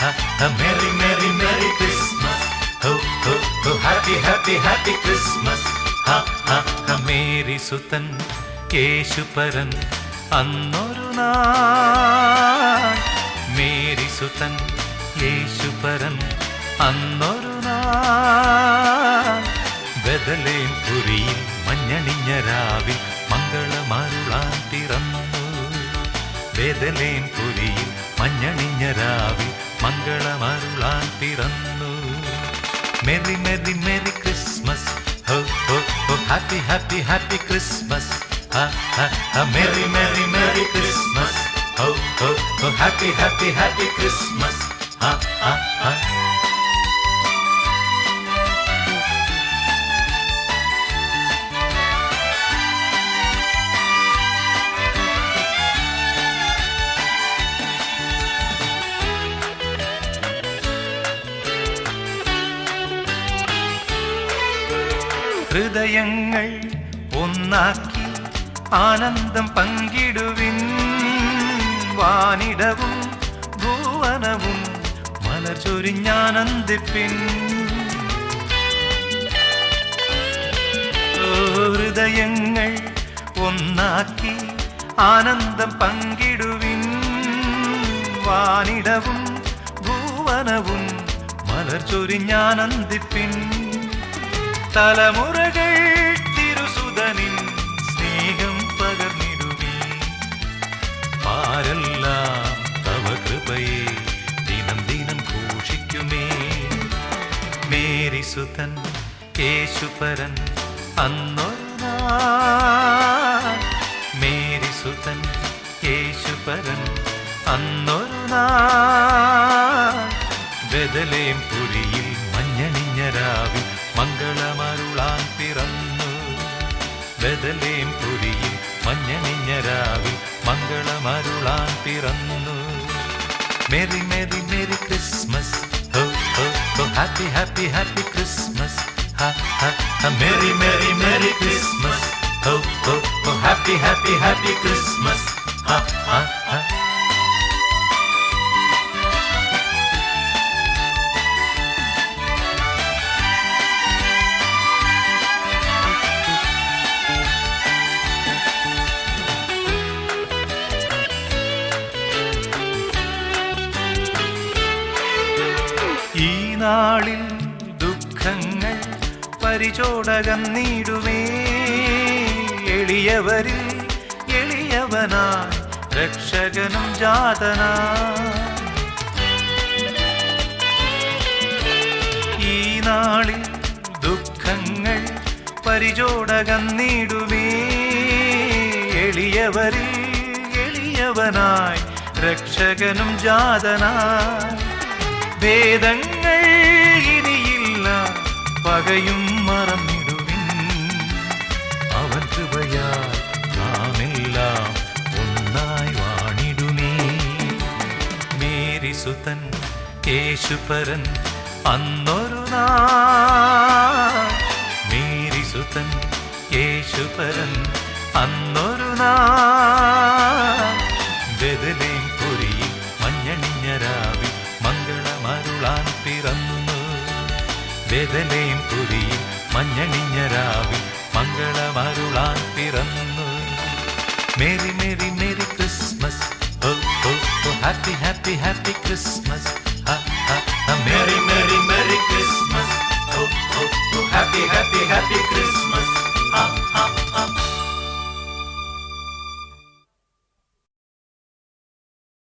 Uh, uh, Merry, Merry, Merry Christmas. Ho, ho, ho, happy, happy, happy Christmas. Ha, ha, ha, Mary Sudan കേശുപരൻ അന്നൊരു നാൾ Mary Sudan യേശുപരൻ അന്നൊരു നാൾ ബദലേം പുരിയിൽ മഞ്ഞണിഞ്ഞ രാവിൽ മംഗളമരുളാൻ പിറന്നു ബദലേം പുരിയിൽ മഞ്ഞണിഞ്ഞ മംഗളമരുളാൻ പിറന്നു. Merry merry merry Christmas. Ho ho ho. Happy happy happy Christmas. Merry merry merry Christmas. Ho ho ho. Happy happy happy Christmas. ആ ആ ആ ഹൃദയങ്ങൾ ഒന്നാക്കി ആനന്ദം പങ്കിടുവിൻ. വാനിടവും ഭൂവനവും മലർ ചൊരിഞ്ഞാനന്ദിപ്പിൻ ഹൃദയങ്ങൾ ഒന്നാക്കി ആനന്ദം പങ്കിടുവിൻ. വാനിടവും ഭൂവനവും മലർ ചൊരിഞ്ഞാനന്ദിപ്പിൻ തലമുറകൾ തിരുസുതനിൻ സ്നേഹം പകർന്നിടുമേ ആരെല്ലാം തവ കൃപയെ ദിനം ദിനം ഘോഷിക്കുമേ. മേരി സുതൻ യേശുപരൻ അന്നൊരു നാൾ. മേരി സുതൻ യേശുപരൻ അന്നൊരു നാൾ. ബദലേം മംഗളമരുളാൻ പിറന്നു merry merry Maria Christmas ho ho ho happy happy happy Christmas merry merry merry Christmas ho ho ho happy happy happy Christmas ha ha ha നാളിൽ ദുഃഖങ്ങൾ പരിചോടകം നീടുമേ എളിയവരിൽ എളിയവനാ രക്ഷകനും ജാതനാ ഈ നാളിൽ ദുഃഖങ്ങൾ പരിചോടകം നീടുമേ എളിയവരിൽ എളിയവനായി രക്ഷകനും ജാതനായി. ഭേദങ്ങൾ ഇനിയില്ല പകയും മറന്നിടുവിൻ. അവൻ കൃപയാ നാമെല്ലാം ഒന്നായി വാണിടുമേ മേരി സുതൻ യേശുപരൻ അന്നൊരു നാരി മേരി സുതൻ യേശുപരൻ അന്നൊരു നാൾ. ബദലയും പുരിയിൽ മഞ്ഞണിഞ്ഞ രാവിൽ മംഗളമരുളാൻ പിറന്നു. Merry merry merry Christmas. Happy happy happy Christmas. Merry merry merry Christmas. Happy happy happy Christmas. ആ ആ ആ